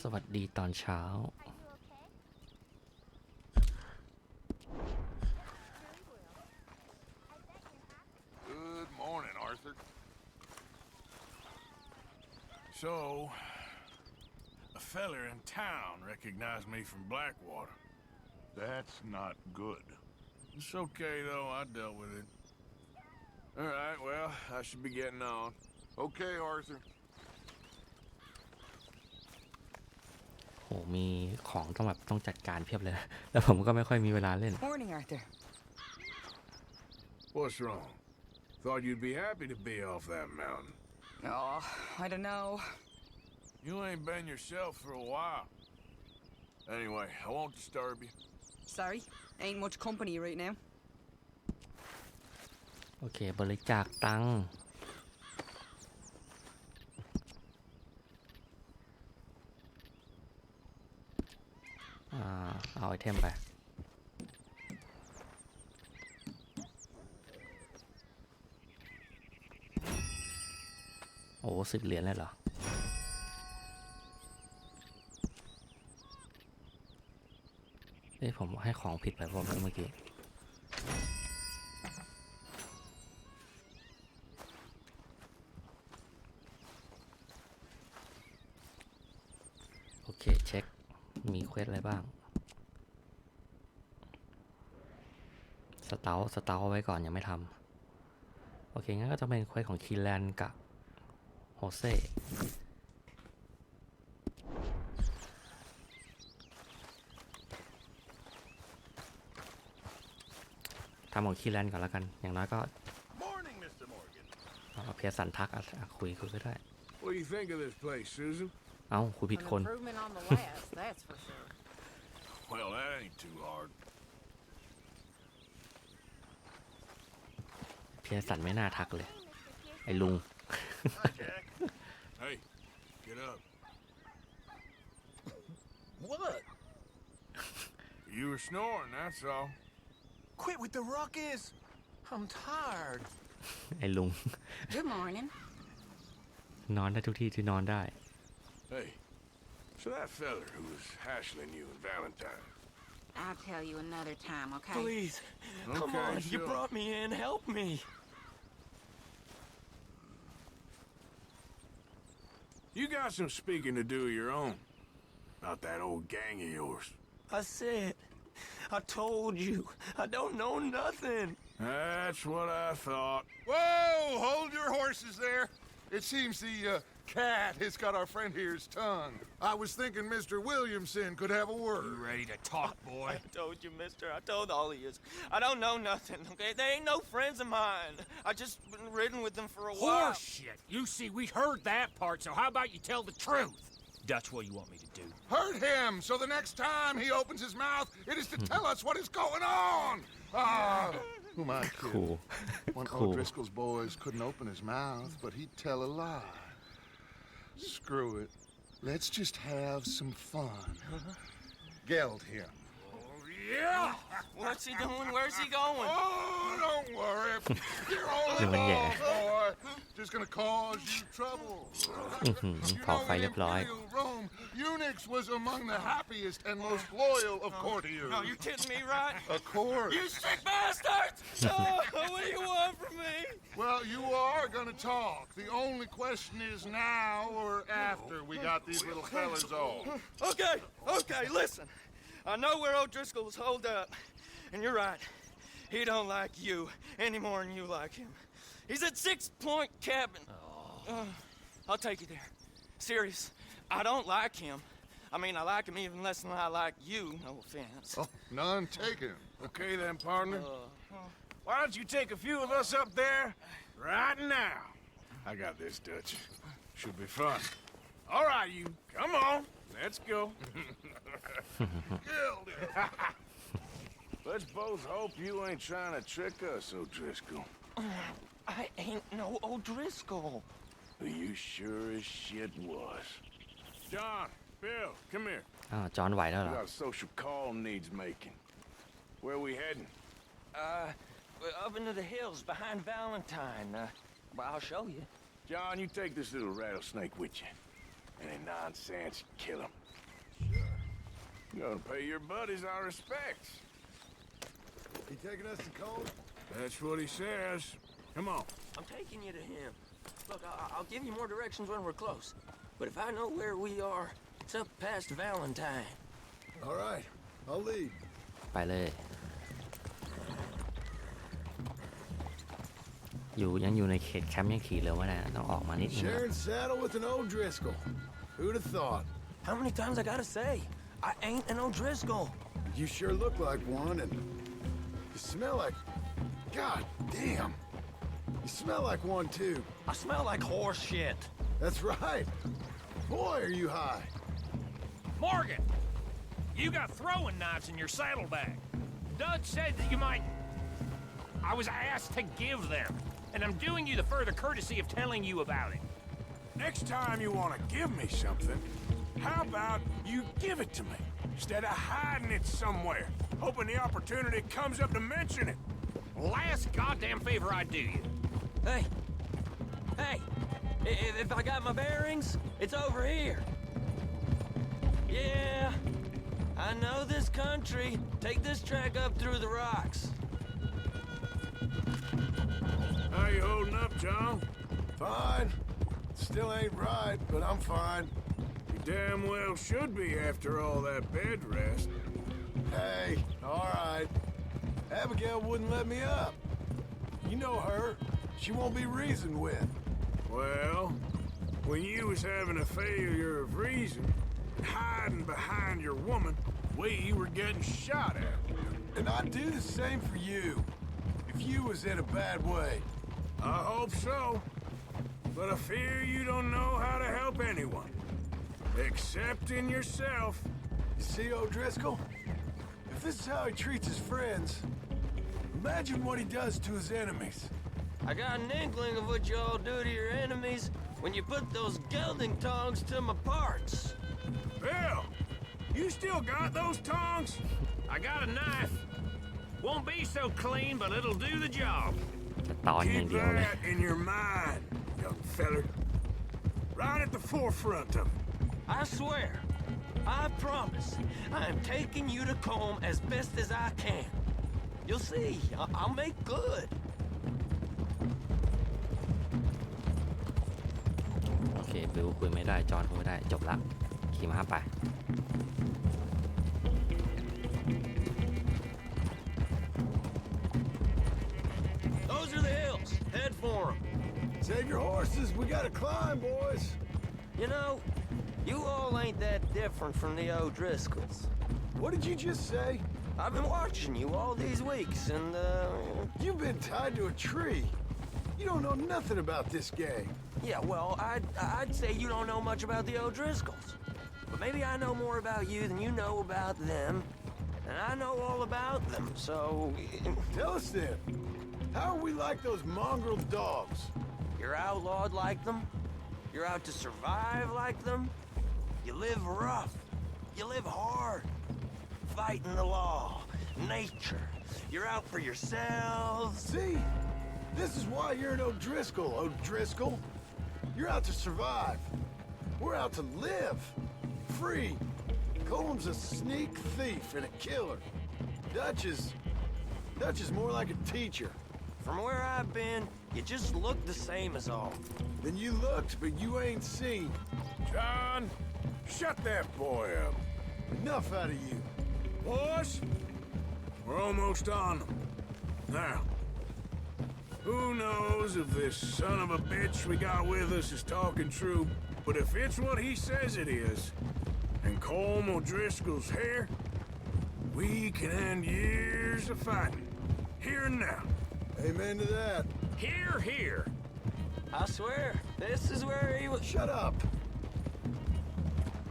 สวัสดีตอนเช้า Good morning, Arthur. So, a feller in town recognized me from Blackwater. That's not good. It's okay, though. I dealt with it. All right, well, I should be getting on. Okay, Arthur. หมีของต้องแบบต้องจัดการเพียบเลย แล้วผมก็ไม่ค่อยมีเวลาเล่น Morning, Arthur. What's wrong? Thought you'd be happy to be off that mountain. Oh, I don't know. You ain't been yourself for a while. Anyway, I won't disturb you. Sorry, ain't much company right now. โอเค บริจาคตังค์ เอาไอเทมไป โอ้สิบเหรียญเลยเหรอ เอ้ยผมให้ของผิดไปผมเมื่อกี้ โอเค เช็ค มีเควสอะไรบ้าง สเตาสเตาเอาไว้ก่อนยังไม่ทำโอเคงั้นก็จะเป็นเควสของคีแลนกับโฮเซ่ทำของคีแลนก่อนแล้วกัน อย่างน้อยก็ Morning, Mr. Morgan. เอาเพียสันทักอะอะคุยคุยก็ได้ What do you think of this place, Susan? เอ้าคุยผิด An คน improvement on the last, that's for sure. Well, that ain't too hard. เพียสันไม่น่าทักเลย ไอ้ลุง Hi, Jack. Hey, get up. What? You were snoring, that's all. Quit with the ruckus. I'm tired. ไอ้ลุง Good morning. นอนได้ทุกที่ที่นอนได้ Hey, so that feller who was hassling you and Valentine. I'll tell you another time, okay? Please, come Okay, on. You sure. brought me in. Help me. You got some speaking to do of your own. About that old gang of yours. I said, I told you, I don't know nothing. That's what I thought. Whoa! Hold your horses there. It seems the uh, cat has got our friend here's tongue. I was thinking Mr. Williamson could have a word. ready to talk, boy? I told you, mister. I told all of you. I don't know nothing, okay? They ain't no friends of mine. I just been ridden with them for a while. Horseshit! You see, we heard that part, so how about you tell the truth? That's what you want me to do. Hurt him so the next time he opens his mouth, it is to tell us what is going on. Ah, who am I kidding? Cool. One Cool. O'Driscoll's boys couldn't open his mouth, but he'd tell a lie. Screw it. Let's just have some fun. Geld him. Yeah! What's he doing? Where's he going? Oh, don't worry. You're only Doing yeah. boy. Just gonna cause you trouble. อื้อหือ You เผา know, ไฟ in เรียบร้อย Imperial Rome, Unix was among the happiest and most loyal of courtiers. No, you kidding me, right? Of course. You sick bastards! Oh, what do you want from me? Well, you are gonna talk. The only question is now or after we got these little fellas off. Okay, okay, listen. I know where O'Driscoll's holed up, and you're right. He don't like you any more than you like him. He's at Six Point Cabin. Uh, I'll take you there. Serious. I don't like him. I mean, I like him even less than I like you. No offense. Oh, none taken. Okay then, partner. Uh, Why don't you take a few of us up there right now? I got this, Dutch. Should be fun. All right, you. Come on. Let's go. Let's both hope you ain't trying to trick us, O'Driscoll. I ain't no O'Driscoll. You sure as shit was. John, Bill, come here. Ah, oh, John White, huh? a social call needs making. Where we heading? Uh, we're up into the hills behind Valentine. Uh, well, I'll show you. John, you take this little rattlesnake with you. Any nonsense, kill him. Sure. You gonna pay your buddies our respects. He taking us to Cole? That's what he says. Come on. I'm taking you to him. Look, I- I'll give you more directions when we're close. But if I know where we are, it's up past Valentine. All right, I'll lead. ไปเลย อยู่ยังอยู่ในเขตแคมป์ยังขี่เร็วไม่ได้นะต้องออกมานิดนึงนะ Sharing saddle with an O'Driscoll. Who'd have thought? How many times I gotta say? I ain't an O'Driscoll. You sure look like one, and you smell like. God damn. You smell like one, too. I smell like horse shit. That's right. Boy, are you high. Morgan, you got throwing knives in your saddlebag. Dud said that you might. I was asked to give them, and I'm doing you the further courtesy of telling you about it. Next time you want to give me something, how about you give it to me instead of hiding it somewhere, hoping the opportunity comes up to mention it? Last goddamn favor I do you. Hey, hey, if, if I got my bearings, it's over here. Yeah, I know this country. Take this track up through the rocks. How you holding up, John? Fine. Still ain't right, but I'm fine. You damn well should be after all that bed rest. Hey, all right. Abigail wouldn't let me up. You know her. She won't be reasoned with. Well, when you was having a failure of reason, hiding behind your woman, we were getting shot at. And I'd do the same for you. If you was in a bad way. I hope so. But I fear you don't know how to help anyone. Except in yourself. You see, O'Driscoll? If this is how he treats his friends, imagine what he does to his enemies. I got an inkling of what you all do to your enemies when you put those gelding tongs to my parts. Bill, you still got those tongs? I got a knife. Won't be so clean, but it'll do the job. Keep that in your mind feller. Right at the forefront of it. I swear, I promise, I am taking you to comb as best as I can. You'll see, I- I'll make good. โอเคบิวคุยไม่ได้ จอห์นคุยไม่ได้ จบละ ขี่ม้าไป Those are the hills. Head for them. Save your horses. We gotta climb, boys. You know, you all ain't that different from the O'Driscolls. What did you just say? I've been watching you all these weeks, and, uh, You've been tied to a tree. You don't know nothing about this gang. yeah, well, I'd, I'd say you don't know much about the O'Driscolls. But maybe I know more about you than you know about them. And I know all about them, so Tell us then. How are we like those mongrel dogs? You're outlawed like them. You're out to survive like them. You live rough. You live hard. Fighting the law, nature. You're out for yourselves. See? This is why you're an O'Driscoll, O'Driscoll. You're out to survive. We're out to live. Free. Coleman's a sneak thief and a killer. Dutch is... Dutch is more like a teacher. From where I've been, you just look the same as all. Then you looked, but you ain't seen. John, shut that boy up. Enough out of you. Boys, we're almost on them. Now, who knows if this son of a bitch we got with us is talking true, but if it's what he says it is, and Colm O'Driscoll's here, we can end years of fighting. Here and now. Amen to that. Here, here. I swear, this is where he was. Shut up.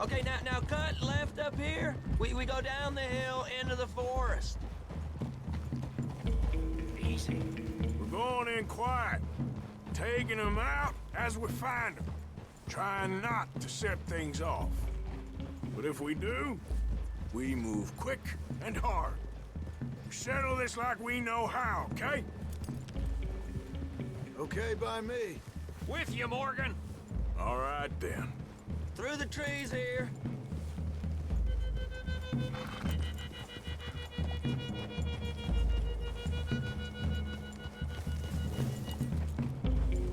Okay, now now cut left up here. We we go down the hill into the forest. Easy. We're going in quiet, taking them out as we find them, trying not to set things off. But if we do, we move quick and hard. We settle this like we know how, okay? Okay by me. With you, Morgan. All right then. Through the trees here.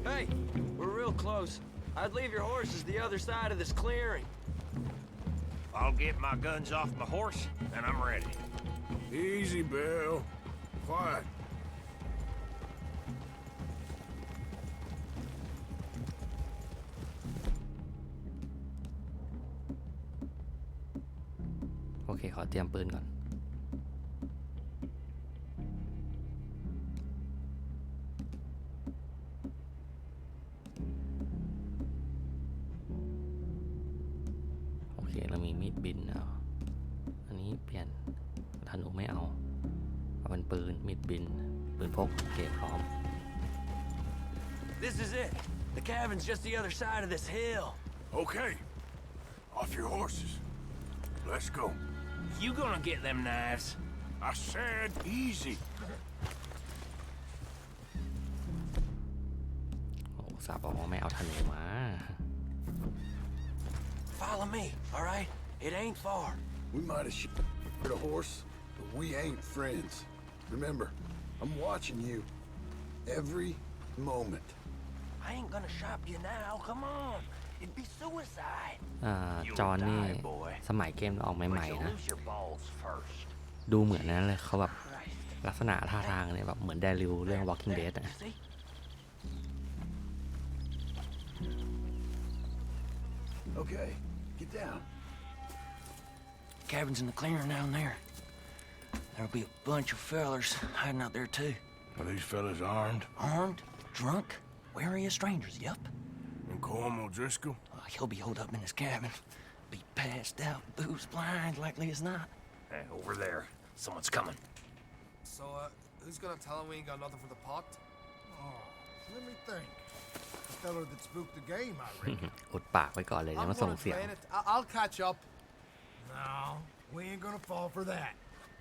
Hey, we're real close. I'd leave your horses the other side of this clearing. I'll get my guns off my horse, and I'm ready. Easy, Bill. Quiet. ขอเตรียมปืนก่อน โอเค เรามีมีดบินเอาอันนี้เปลี่ยนธนูไม่เอา เอาเป็นปืน มีดบิน ปืนพกโอเคพร้อม This is it. The cabin's just the other side of this hill. Okay. Off your horses. Let's go. You gonna get them knives? I said easy. Follow me, all right? It ain't far. We might have shot a horse, but we ain't friends. Remember, I'm watching you every moment. I ain't gonna shop you now, come on. It'd be suicide. อ่า จอห์นนี่ สมัยเกมออกใหม่ ๆ นะ lose your balls first. ดูเหมือนนั้นเลยเขาแบบ Christ. ลักษณะท่าทางเนี่ยแบบเหมือนแดริวเรื่อง Walking Dead อะ You see? Okay, get down. Cabin's in the clearing down there. There'll be a bunch of fellers hiding out there too. Are these fellas armed? Armed, drunk, wary of strangers, yup. And Cornwall Driscoll? Uh, he'll be holed up in his cabin. Be passed out, booze blind, likely as not. Hey, over there. Someone's coming. So, uh, who's gonna tell him we ain't got nothing for the pot? Oh, let me think. The fella that spooked the game, I reckon. อุดปากไว้ก่อนเลย I'm นะมาส่ง gonna เสียง plan it. I- I'll catch up. no, we ain't gonna fall for that.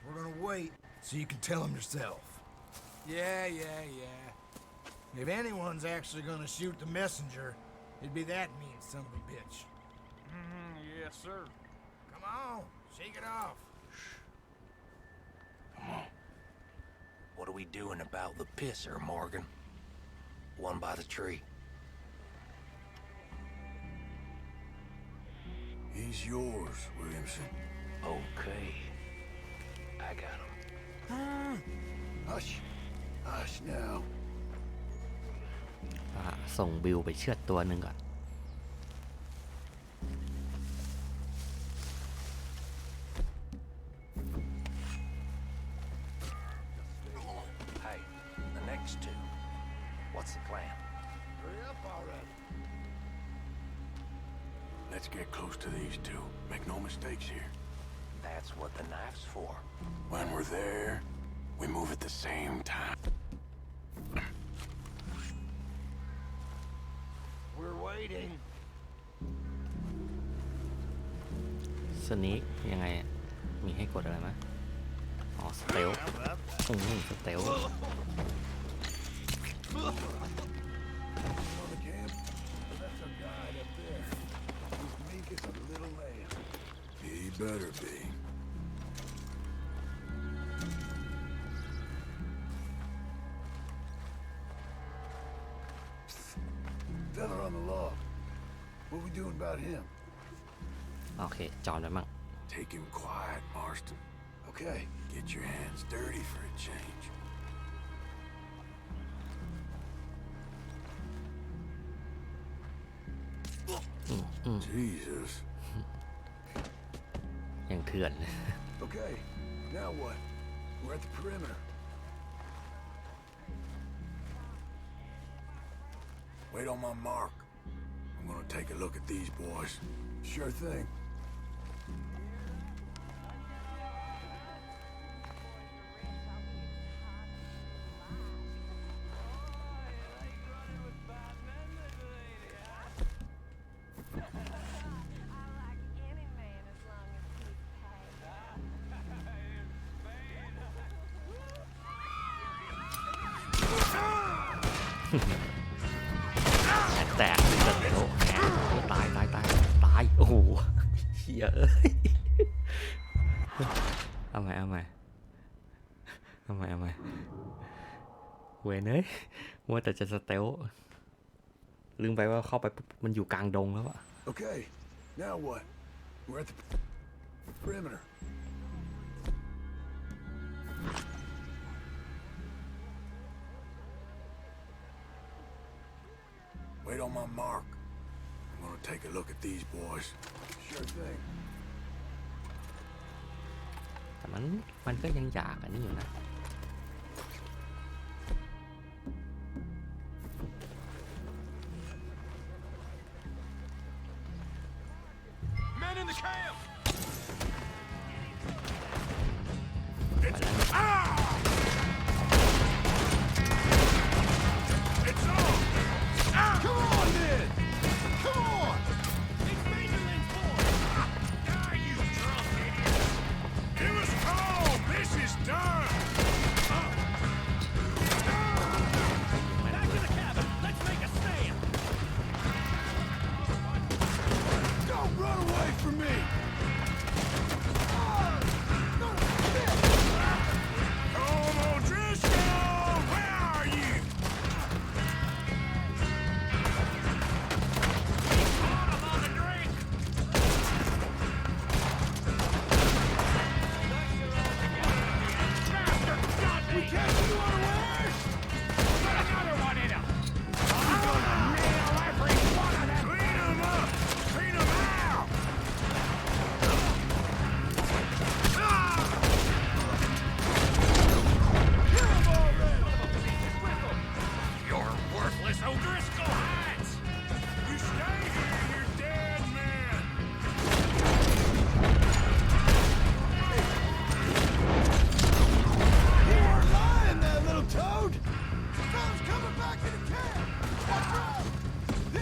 We're gonna wait so you can tell him yourself. Yeah, yeah, yeah. If anyone's actually gonna shoot the messenger, it'd be that mean son of a bitch. Mm, yes, sir. Come on, shake it off. What are we doing about the pisser, Morgan? One by the tree. He's yours, Williamson. Okay. I got him. Hush. Hush now. ส่งบิลไปเชือดตัวหนึ่งก่อน สนิกยังไง มีให้กดอะไรไหมอ๋อสเตลอืมสเตล On the camp? จอห์นไปมั่ง Take him quiet, Marston. Okay. Get your hands dirty for a change. Jesus. ยังเถื่อนเลย Okay. Now what? We're at the perimeter. Wait on my mark. I'm gonna take a look at these boys. Sure thing. Dạ, แตกสเตลตายตายตายตาย โอ้โหเอ้ยเอาใหม่เอาใหม่เอาใหม่เอาใหม่เวยเนยมัวแต่จะสเตลลืมไปว่าเข้าไปปุ๊บมันอยู่กลางดงแล้วอะ Okay, now what? We're at the perimeter. Wait on my mark. I'm gonna take a look at these boys. Sure thing. แต่มันมันก็ยังอยากอันนี้อยู่นะ Men in the camp!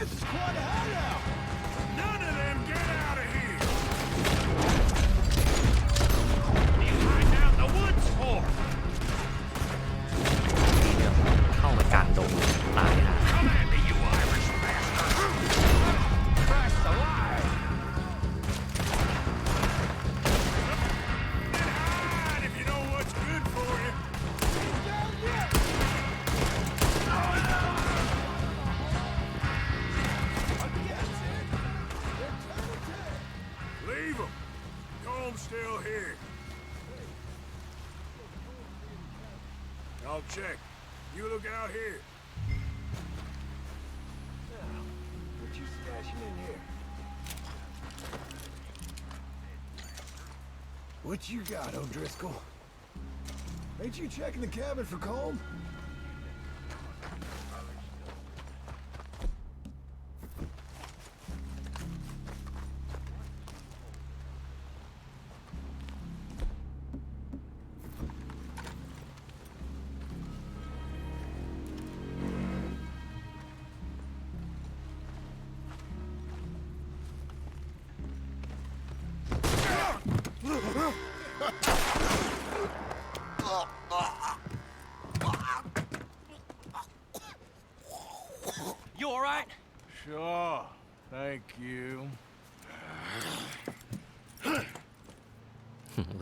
This is quite a hideout! None of them get out of here! What are you hiding out in the woods for? เดี๋ยวเข้าไปกลางดง I'll check. You look out here. What you stashing in here? What you got, O'Driscoll? Ain't you checking the cabin for comb?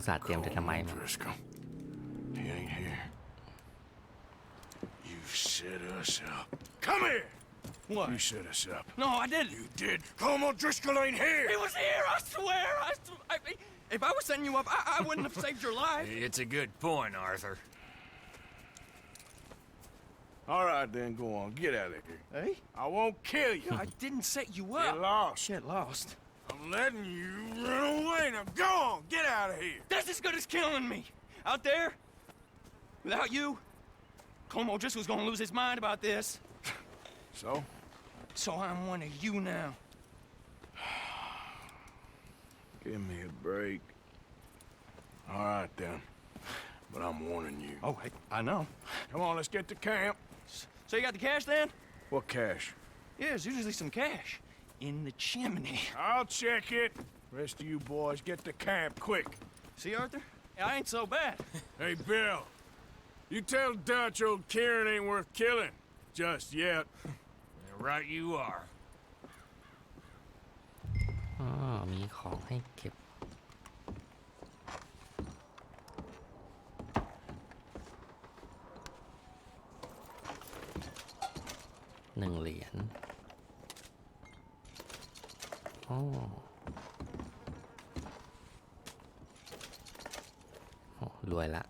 ตส่าห์เตรียมจะทำไมมา Driscoll. He ain't here. You set us up. Come here! What? You set us up. No, I didn't. You did. Colm O'Driscoll ain't here! He was here, I swear. I, sw- I, if I was setting you up, I, I wouldn't have saved your life. It's a good point, Arthur. All right, then, go on. Get out of here. Hey? I won't kill you. I didn't set you Get up. lost. Shit, lost. I'm letting you run away. Now go on. Get out of here. That's as good as killing me. Out there, without you, Como just was gonna lose his mind about this. So? So I'm one of you now. Give me a break. All right, then. But I'm warning you. Oh, hey, I know. Come on, let's get to camp. So you got the cash then? What cash? Yeah, there's usually some cash in the chimney. I'll check it. Rest of you boys, get to camp quick. See, Arthur? I ain't so bad. Hey, Bill. You tell Dutch old Kieran ain't worth killing. Just yet. Right you are. อ๋อ มีของให้เก็บ หนึ่งเหรียญ อ๋อโอ้รวยละ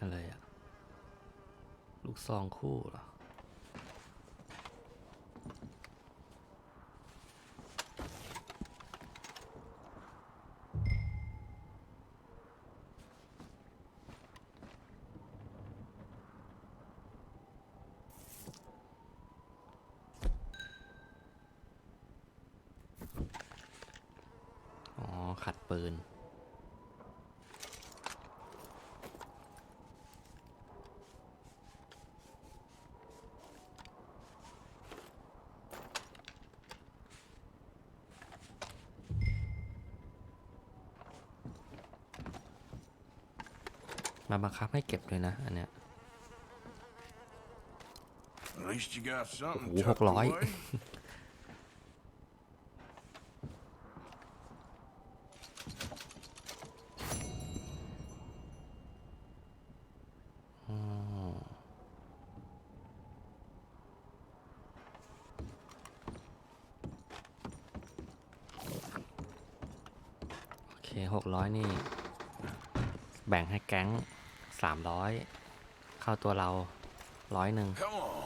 อะไรอะลูกซองคู่เหรอ ขัด ปืน มาบังคับให้เก็บเลยนะ อันเนี้ย At least you got something Ủa, tucked hột lõi. away. เคหกร้อยนี่ แบ่งให้แก๊งสามร้อยเข้าตัวเราร้อยหนึ่ง Come on,